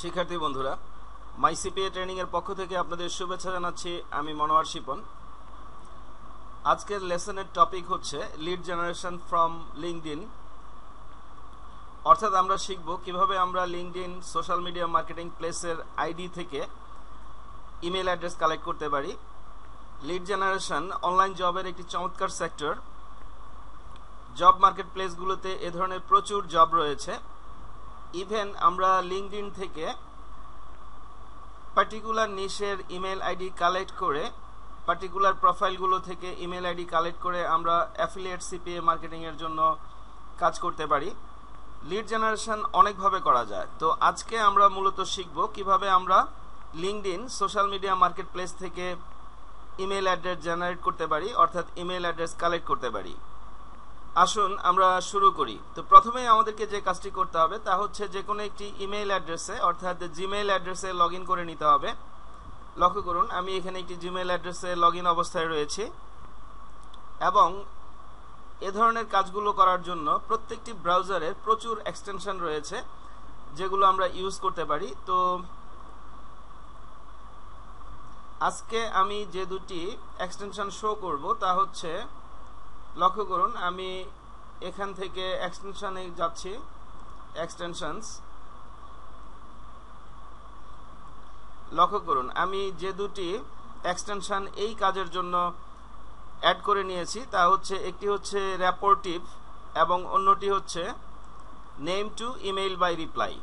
শিক্ষার্থী বন্ধুরা, মাইসিপিএ ট্রেনিং এর পক্ষ থেকে আপনাদের শুভেচ্ছা জানাচ্ছি আমি মনোয়ার শিপন। আজকের লেসনের টপিক হচ্ছে লিড জেনারেশন ফ্রম লিঙ্কডিন অর্থাৎ আমরা শিখব কীভাবে আমরা লিঙ্কডিন সোশ্যাল মিডিয়া মার্কেটিং প্লেসের আইডি থেকে ইমেল অ্যাড্রেস কালেক্ট করতে পারি। লিড জেনারেশন অনলাইন জবের একটি চমৎকার সেক্টর জব মার্কেট প্লেসগুলোতে এ ধরনের প্রচুর জব রয়েছে। ইভেন আমরা লিঙ্কডিন থেকে পার্টিকুলার নিশের ইমেল আইডি কালেক্ট করে পার্টিকুলার প্রোফাইলগুলো থেকে ইমেল আইডি কালেক্ট করে আমরা অ্যাফিলিয়েট সিপিএ মার্কেটিংয়ের জন্য কাজ করতে পারি। লিড জেনারেশন অনেকভাবে করা যায়। তো আজকে আমরা মূলত শিখব কীভাবে আমরা LinkedIn social media market place থেকে ইমেল অ্যাড্রেস জেনারেট করতে পারি, অর্থাৎ ইমেল অ্যাড্রেস কালেক্ট করতে পারি। আসুন আমরা শুরু করি। তো প্রথমেই আমাদেরকে যে কাজটি করতে হবে তা হচ্ছে যে কোনো একটি ইমেল অ্যাড্রেসে, অর্থাৎ জিমেইল অ্যাড্রেসে লগ করে নিতে হবে। লক্ষ্য করুন, আমি এখানে একটি জিমেইল অ্যাড্রেসে লগ অবস্থায় রয়েছি। এবং এ ধরনের কাজগুলো করার জন্য প্রত্যেকটি ব্রাউজারের প্রচুর এক্সটেনশন রয়েছে, যেগুলো আমরা ইউজ করতে পারি। তো আজকে আমি যে দুটি এক্সটেনশন শো করব তা হচ্ছে লক্ষ্য করুন, আমি এখান থেকে এক্সটেনশনে যাচ্ছি। এক্সটেনশনস লক্ষ্য করুন, আমি যে দুটি এক্সটেনশন এই কাজের জন্য অ্যাড করে নিয়েছি, তা হচ্ছে একটি হচ্ছে র্যাপোর্টিভ এবং অন্যটি হচ্ছে name to email by reply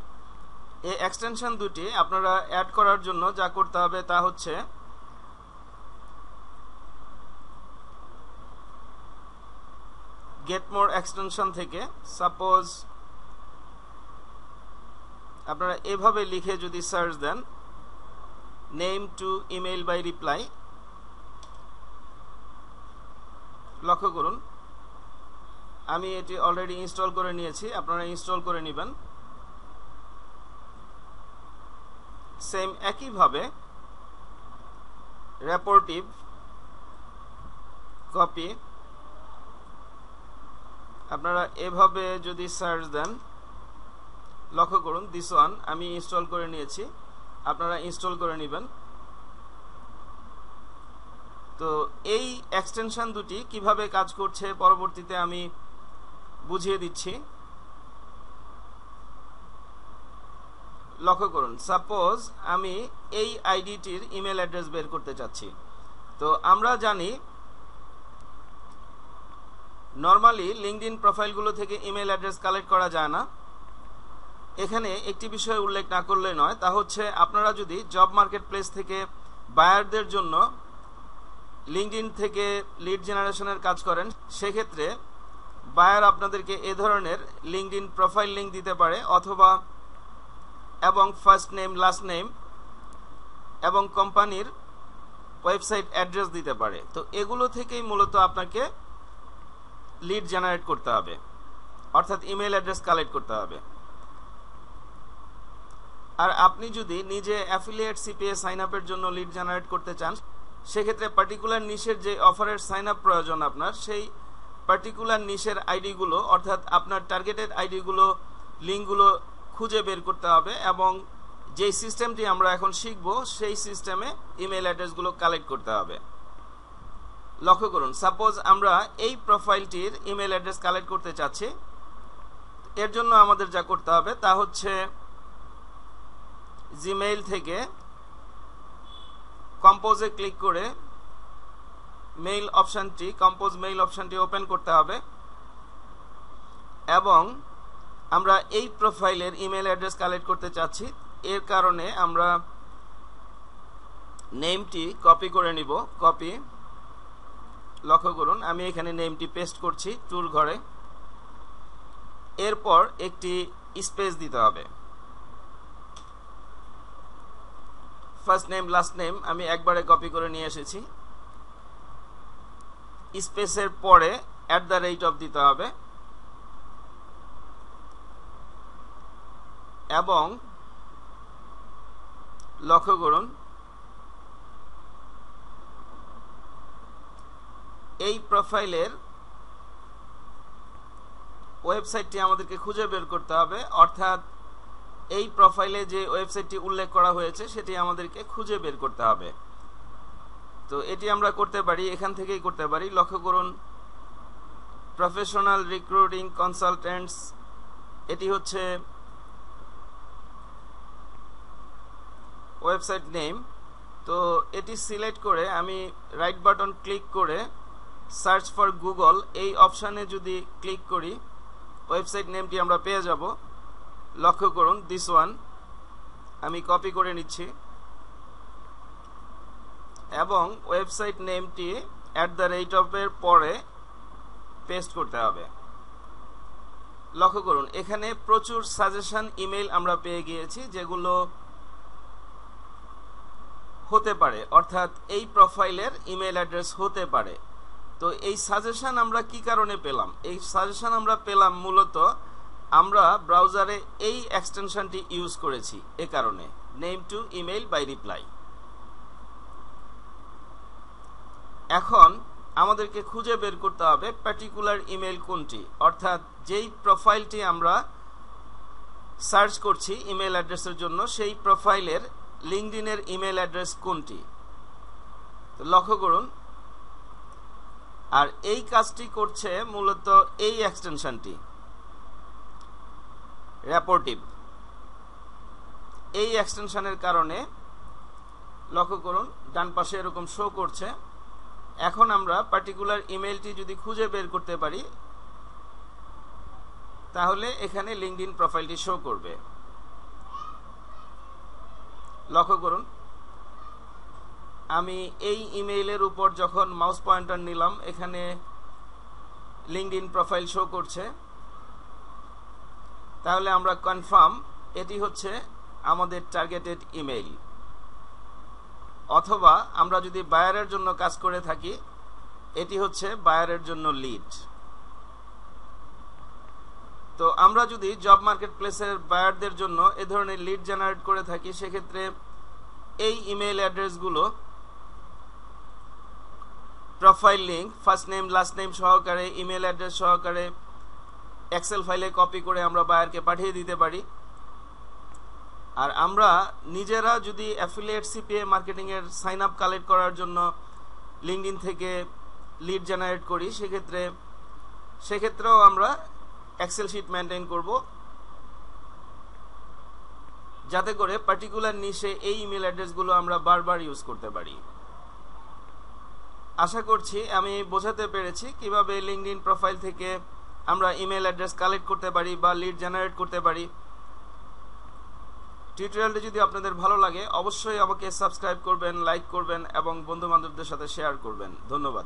এই এক্সটেনশন দুটি আপনারা অ্যাড করার জন্য যা করতে হবে তা হচ্ছে গেট মোর এক্সটেনশন থেকে সাপোজ আপনারা এভাবে লিখে যদি search then name to email by reply লক্ষ্য করুন, আমি এটি অলরেডি ইনস্টল করে নিয়েছি, আপনারা ইনস্টল করে নেবেন। সেম একইভাবে রেপোর্টিভ কপি আপনারা এভাবে যদি সার্চ দেন, লক্ষ্য করুন দিস ওয়ান আমি ইনস্টল করে নিয়েছি। আপনারা ইনস্টল করে নেবেন। তো এই এক্সটেনশন দুটি কীভাবে কাজ করছে পরবর্তীতে আমি বুঝিয়ে দিচ্ছি। লক্ষ্য করুন সাপোজ আমি এই আইডিটির ইমেল অ্যাড্রেস বের করতে চাচ্ছি। তো আমরা জানি নর্মালি লিঙ্কডিন প্রোফাইলগুলো থেকে ইমেল অ্যাড্রেস কালেক্ট করা যায় না। এখানে একটি বিষয় উল্লেখ না করলে নয়, তা হচ্ছে আপনারা যদি জব মার্কেট প্লেস থেকে বায়ারদের জন্য লিঙ্কডিন থেকে লিড জেনারেশনের কাজ করেন, সেক্ষেত্রে বায়ার আপনাদেরকে এ ধরনের লিঙ্কডিন প্রোফাইল লিঙ্ক দিতে পারে, অথবা এবং ফার্স্ট নেম লাস্ট নেম এবং কোম্পানির ওয়েবসাইট অ্যাড্রেস দিতে পারে। তো এগুলো থেকেই মূলত আপনাকে লিড জেনারেট করতে হবে। অর্থাৎ ইমেল অ্যাড্রেস কালেক্ট করতে হবে। আর আপনি যদি নিজে অ্যাফিলিয়েট সিপিএ সাইন আপের জন্য লিড জেনারেট করতে চান, সেক্ষেত্রে পার্টিকুলার নিশের যে অফারের সাইন আপ প্রয়োজন আপনার, সেই পার্টিকুলার নিশের আইডিগুলো অর্থাৎ আপনার টার্গেটেড আইডিগুলো লিঙ্কগুলো খুঁজে বের করতে হবে এবং যেই সিস্টেমটি আমরা এখন শিখব, সেই সিস্টেমে ইমেল অ্যাড্রেসগুলো কালেক্ট করতে হবে। লক্ষ্য করুন সাপোজ আমরা এই প্রোফাইলটির ইমেল অ্যাড্রেস কালেক্ট করতে চাচ্ছি। এর জন্য আমাদের যা করতে হবে তা হচ্ছে জিমেইল থেকে কম্পোজে ক্লিক করে মেইল অপশানটি কম্পোজ মেইল অপশানটি ওপেন করতে হবে এবং আমরা এই প্রোফাইলের ইমেল অ্যাড্রেস কালেক্ট করতে চাচ্ছি। এর কারণে আমরা নেমটি কপি করে নিব কপি লক্ষ্য করুন, আমি এখানে নেমটি পেস্ট করছি টুর ঘরে। এরপর একটি স্পেস দিতে হবে। ফার্স্ট নেম লাস্ট নেম আমি একবারে কপি করে নিয়ে এসেছি। স্পেসের পরে অ্যাট দ্য রেট অফ দিতে হবে। এবং লক্ষ্য করুন এই প্রোফাইলের ওয়েবসাইটটি আমাদেরকে খুঁজে বের করতে হবে। অর্থাৎ এই প্রোফাইলে যে ওয়েবসাইটটি উল্লেখ করা হয়েছে, সেটি আমাদেরকে খুঁজে বের করতে হবে। তো এটি আমরা করতে পারি, এখান থেকেই করতে পারি। লক্ষ্য করুন প্রফেশনাল রিক্রুটিং কনসালটেন্টস এটি হচ্ছে ওয়েবসাইট নেম তো এটি সিলেক্ট করে আমি রাইট বাটন ক্লিক করে সার্চ ফর গুগল, এই অপশানে যদি ক্লিক করি, ওয়েবসাইট নেমটি আমরা পেয়ে যাব। লক্ষ্য করুন দিস ওয়ান আমি কপি করে নিচ্ছি। এবং ওয়েবসাইট নেমটি অ্যাট দ্য রেট অফের পরে পেস্ট করতে হবে। লক্ষ্য করুন, এখানে প্রচুর সাজেশন ইমেল আমরা পেয়ে গিয়েছি, যেগুলো হতে পারে, অর্থাৎ এই প্রোফাইলের ইমেল অ্যাড্রেস হতে পারে। তো এই সাজেশন আমরা কি কারণে পেলাম? এই সাজেশন আমরা পেলাম মূলত আমরা ব্রাউজারে এই এক্সটেনশনটি ইউজ করেছি এ কারণে। Name to email by reply এখন আমাদেরকে খুঁজে বের করতে হবে পার্টিকুলার ইমেল কোনটি? অর্থাৎ যেই প্রোফাইলটি আমরা সার্চ করছি ইমেল অ্যাড্রেসের জন্য, সেই প্রোফাইলের লিঙ্কডিনের ইমেল অ্যাড্রেস কোনটি? লক্ষ্য করুন আর এই কাজটি করছে মূলত এই এক্সটেনশনটি র্যাপোর্টিভ এই এক্সটেনশনের কারণে, লক্ষ্য করুন, ডান পাশে এরকম শো করছে। এখন আমরা পার্টিকুলার ইমেলটি যদি খুঁজে বের করতে পারি, তাহলে এখানে লিঙ্কড প্রোফাইলটি শো করবে। লক্ষ্য করুন আমি এই ইমেইলের উপর যখন মাউস পয়েন্টার নিলাম, এখানে লিঙ্কড প্রোফাইল শো করছে। তাহলে আমরা কনফার্ম এটি হচ্ছে আমাদের টার্গেটেড ইমেইল অথবা আমরা যদি বায়ারের জন্য কাজ করে থাকি, এটি হচ্ছে বায়ারের জন্য লিড তো আমরা যদি জব মার্কেট প্লেসের বায়ারদের জন্য এ ধরনের লিড জেনারেট করে থাকি, সেক্ষেত্রে এই email অ্যাড্রেসগুলো profile link first name last name সহকারে ইমেল অ্যাড্রেস সহকারে এক্সেল ফাইলে কপি করে আমরা বায়ারকে পাঠিয়ে দিতে পারি। আর আমরা নিজেরা যদি অ্যাফিলিয়েট সিপিএ মার্কেটিংয়ের সাইন আপ কালেক্ট করার জন্য লিঙ্কডিন থেকে লিড জেনারেট করি, সেক্ষেত্রে, সেক্ষেত্রেও আমরা এক্সেল শিট মেনটেন করব। যাতে করে পার্টিকুলার নিশে এই ইমেল অ্যাড্রেসগুলো আমরা বারবার ইউজ করতে পারি। আশা করছি আমি বোঝাতে পেরেছি কীভাবে লিঙ্কডিন প্রোফাইল থেকে আমরা ইমেল অ্যাড্রেস কালেক্ট করতে পারি বা লিড জেনারেট করতে পারি। টিউটোরিয়ালটি যদি আপনাদের ভালো লাগে, অবশ্যই আমাকে সাবস্ক্রাইব করবেন লাইক করবেন এবং বন্ধু বান্ধবদের সাথে শেয়ার করবেন। ধন্যবাদ।